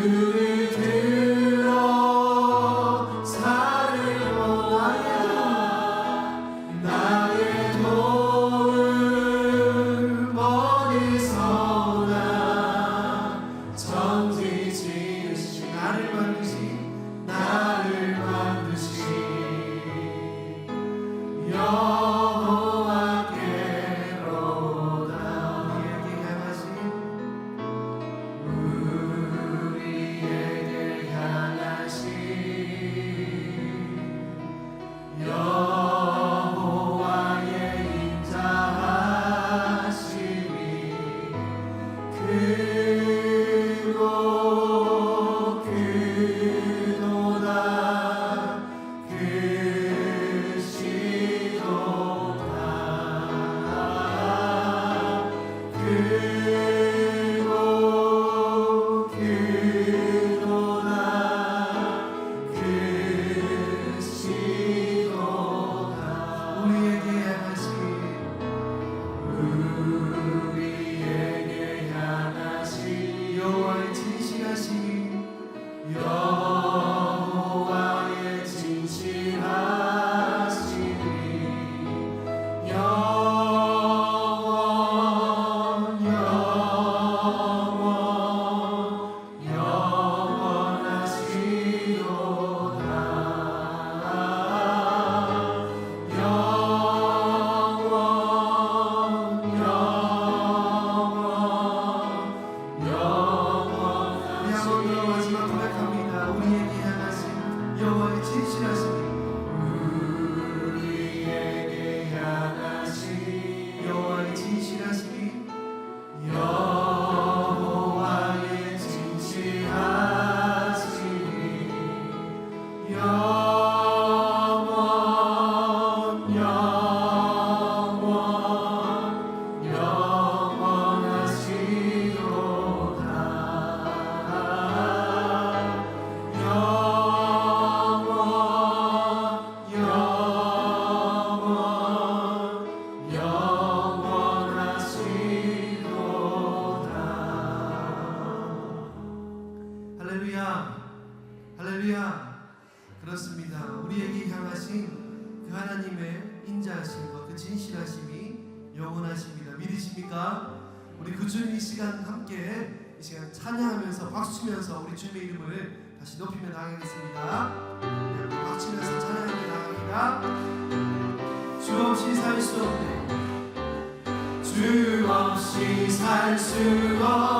Hallelujah. 할렐루야. 그렇습니다. 우리에게 향하신 그 하나님의 인자하심과 그 진실하심이 영원하십니다. 믿으십니까? 우리 그 주님 이 시간 함께 이 시간 찬양하면서 박수치면서 우리 주님의 이름을 다시 높이며 나가겠습니다. 박수치면서 찬양하며 나갑니다. 주 없이 살 수 없네. 주 없이 살 수 없네.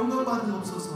영광 받으옵소서.